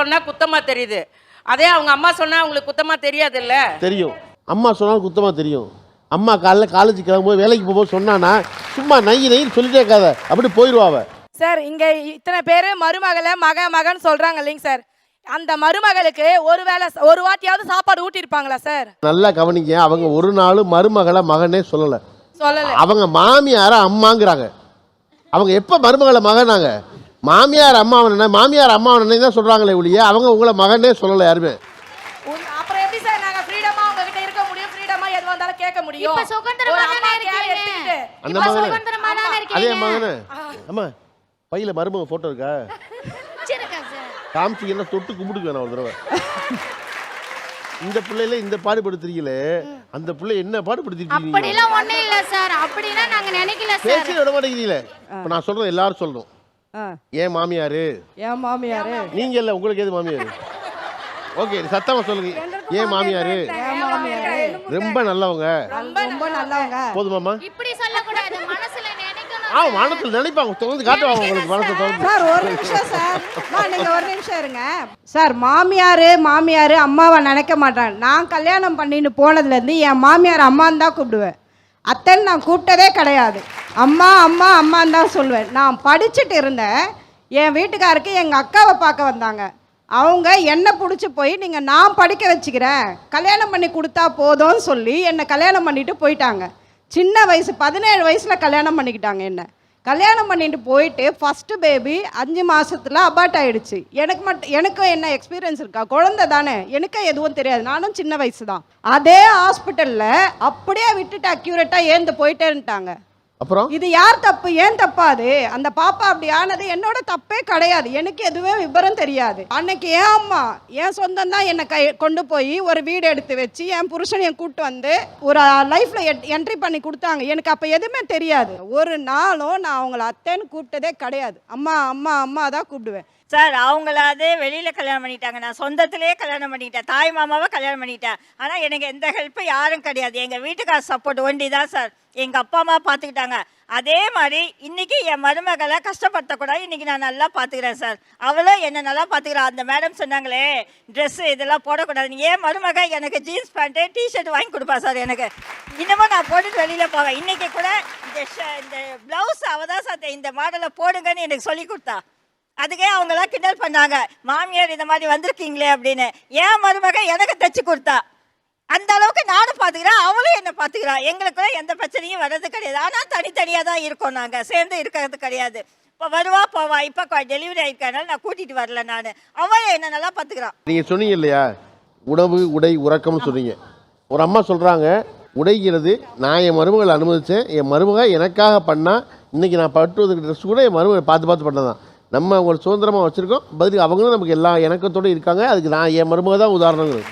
சொன்னா குத்தமா தெரியுது. அதே அவங்க அம்மா சொன்னா உங்களுக்கு குத்தமா தெரியாதுல்ல? தெரியும். அம்மா சொன்னாலும் குத்தமாக தெரியும். அம்மா காலைல காலேஜ் கிளம்பும்போது வேலைக்கு போகும்போது சொன்னானா சும்மா நை நைன்னு சொல்லிட்டே இருக்காத. அப்படி போயிடுவா அவ. சார் இங்க இத்தனை பேர் மருமகளை மக மகன் சொல்றாங்க இல்லைங்க சார். அந்த மருமகளுக்கு ஒரு வேளை ஒரு வாட்டியாவது சாப்பாடு ஊட்டியிருப்பாங்களா சார்? நல்லா கவனிங்க அவங்க ஒரு நாள் மருமகளை மகனே சொல்லலை. சொல்லல. அவங்க மாமியார அம்மாங்கிறாங்க. அவங்க எப்போ மருமகளை மகனாங்க? மாமியார் அம்மாவன மாமியார் அம்மாவனே தான் சொல்கிறாங்களே ஒழிய அவங்க உங்களை மகனே சொல்லலை யாருமே. உன்- அப்புறம் எப்படி சார் நாங்க ஃப்ரீடமா உங்ககிட்ட இருக்க முடியும்? ஃப்ரீடமா எது வந்தாலும் கேட்க முடியும். இப்ப சுதந்திரமா ஒரு தானே அம்மா இருக்கீங்க. care எடுத்துக்கிட்டு. அந்த மகனே. சுதந்திரமா தானே அதே மகனே. அம்மா பையில மருமக ஃபோட்டோ இருக்கா? வச்சிருக்கா சார். காமிச்சிங்கன்னா தொட்டு கும்பிடுக்கு வேணாம் ஒரு தடவை. இந்த பிள்ளையில இந்த பாடுபடுத்துறீங்களே அந்த பிள்ளை என்ன பாடுபடுத்திருக்கீங்க அப்படிலாம் ஒண்ணும் இல்ல சார். அப்படின்னா நாங்க நினைக்கல சார். பேசி விட மாட்டேங்கிறீங்களே. இப்போ நான் சொல்றேன் எல்லாரும் சொல்லணும். ஏன் மாமியாரு? என் மாமியாரு? நீங்க இல்ல உங்களுக்கு எது மாமியாரு? ஓகே சத்தமா சொல்லுங்க. ஏன் மாமியாரு? என் மாமியாரு? ரொம்ப நல்லவங்க. ரொம்ப நல்லவங்க. போதுமாமா இப்படி சொல்லக்கூடாது. மனசுல நினைக்கணும். ஆ வானத்தில் நினைப்பாங்க. தொடர்ந்து காட்டுவாங்க உங்களுக்கு. மனசை தொடர்ந்து. சார் ஒரு நிமிஷம் சார். அம்மா, நீங்க ஒரு நிமிஷம் இருங்க. சார் மாமியார் மாமியார் அம்மாவை நினைக்க மாட்டேன் நான் கல்யாணம் பண்ணிட்டு போனதுலேருந்து என் மாமியார் அம்மான்னு தான் கூப்பிடுவேன். அத்தைன்னு நான் கூப்பிட்டதே கிடையாது. அம்மா அம்மா அம்மான்னு தான் சொல்லுவேன் நான் படிச்சுட்டு இருந்தேன். என் வீட்டுக்காருக்கு எங்கள் அக்காவை பார்க்க வந்தாங்க. அவங்க என்னை பிடிச்சி போய் நீங்கள் நான் படிக்க வச்சுக்கிறேன். கல்யாணம் பண்ணி கொடுத்தா போதும்னு சொல்லி என்னை கல்யாணம் பண்ணிட்டு போயிட்டாங்க. சின்ன வயசு பதினேழு வயசில் கல்யாணம் பண்ணிக்கிட்டாங்க என்ன. கல்யாணம் பண்ணிட்டு போயிட்டு ஃபஸ்ட்டு பேபி அஞ்சு மாதத்தில் அபார்ட் ஆகிடுச்சு எனக்கு மட்டும் எனக்கும் என்ன எக்ஸ்பீரியன்ஸ் இருக்கா? குழந்தை தானே. எனக்கும் எதுவும் தெரியாது. நானும் சின்ன வயசு தான். அதே ஹாஸ்பிட்டலில் அப்படியே விட்டுட்டு அக்யூரேட்டாக ஏந்து போயிட்டேன்ட்டாங்க. அப்புறம்? இது யார் தப்பு? ஏன் தப்பாது அந்த பாப்பா அப்படி ஆனது என்னோட தப்பே கிடையாது. எனக்கு எதுவுமே விபரம் தெரியாது. அன்னைக்கு ஏன் அம்மா என் சொந்தம் தான் என்னை கை கொண்டு போய் ஒரு வீடு எடுத்து வச்சு என் புருஷனையும் கூட்டு வந்து ஒரு லைஃப்ல என்ட்ரி பண்ணி கொடுத்தாங்க. எனக்கு அப்ப எதுவுமே தெரியாது. ஒரு நாளும் நான் அவங்கள அத்தைன்னு கூப்பிட்டதே கிடையாது. அம்மா அம்மா அம்மா தான் கூப்பிடுவேன். சார் அவங்களாவது வெளியில் கல்யாணம் பண்ணிட்டாங்க. நான் சொந்தத்திலே கல்யாணம் பண்ணிட்டேன். தாய் மாமாவை கல்யாணம் பண்ணிட்டேன். ஆனால் எனக்கு எந்த ஹெல்ப்பும் யாரும் கிடையாது. எங்கள் வீட்டுக்கார சப்போர்ட் ஒண்டி தான் சார். எங்கள் அப்பா அம்மா பார்த்துக்கிட்டாங்க அதே மாதிரி இன்றைக்கி என் மருமகளை கஷ்டப்படுத்தக்கூடாது. இன்னைக்கு நான் நல்லா பார்த்துக்கிறேன் சார். அவளும் என்னை நல்லா பார்த்துக்கிறான் அந்த மேடம் சொன்னாங்களே ட்ரெஸ்ஸு இதெல்லாம் போடக்கூடாது ஏன் மருமக எனக்கு ஜீன்ஸ் பேண்ட்டு டிஷர்ட் வாங்கி கொடுப்பா சார் எனக்கு. இன்னமும் நான் போட்டுட்டு வெளியில் போவேன். இன்றைக்கி கூட இந்த ஷ- இந்த ப்ளவுஸ் அவள் தான் சார் இந்த மாடலை போடுங்கன்னு எனக்கு சொல்லி கொடுத்தா. அதுக்கே அவங்களாம் கிண்டல் பண்ணாங்க. மாமியார் இந்த மாதிரி வந்திருக்கீங்களே அப்படின்னு. ஏன் மருமக எனக்கு தைச்சி கொடுத்தா. அந்த அளவுக்கு நானும் பார்த்துக்கிறேன் அவளும் என்னை பார்த்துக்கிறான் எங்களுக்குள்ள எந்த பிரச்சனையும் வர்றது கிடையாது. ஆனால் தனித்தனியாக தான் இருக்கோம் நாங்கள் சேர்ந்து இருக்கிறது கிடையாது. இப்போ வருவா போவா. இப்போ டெலிவரி ஆயிருக்கனால நான் கூட்டிகிட்டு வரல நான். அவன் என்ன நல்லா பார்த்துக்கிறான் நீங்க சொன்னீங்க இல்லையா? உணவு உடை உறக்கம்னு சொன்னீங்க. ஒரு அம்மா சொல்றாங்க உடைகிறது நான் என் மருமகளை அனுமதிச்சேன். என் மருமக எனக்காக பண்ணால் இன்னைக்கு நான் பட்டுவதுக்கு ட்ரெஸ் கூட என் மருமகளை பார்த்து பார்த்து பண்ணதான். நம்ம அவங்களை சுதந்திரமாக வச்சுருக்கோம். பதிலுக்கு அவங்களும் நமக்கு எல்லா இணக்கத்தோடு இருக்காங்க. அதுக்கு நான் என் மருமக தான் உதாரணங்கள்